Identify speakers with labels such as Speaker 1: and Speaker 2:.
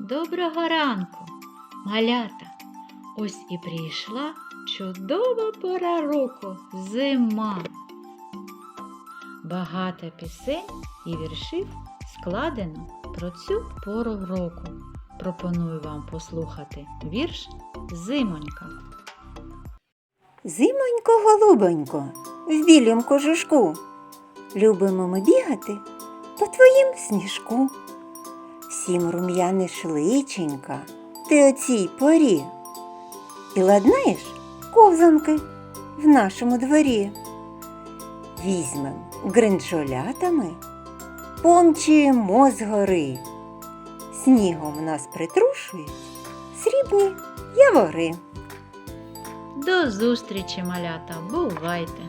Speaker 1: Доброго ранку, малята. Ось і прийшла чудова пора року зима. Багато пісень і віршів складено про цю пору року. Пропоную вам послухати вірш Зимонька.
Speaker 2: Зимонько, голубонько, в білім кожушку. Любимо ми бігати по твоїм сніжку. Всім рум'яниш личенька, ти о цій порі. І ладнаєш ковзанки в нашому дворі. Візьмем гринджолятами, помчимо з гори. Снігом нас притрушують срібні явори.
Speaker 1: До зустрічі, малята! Бувайте!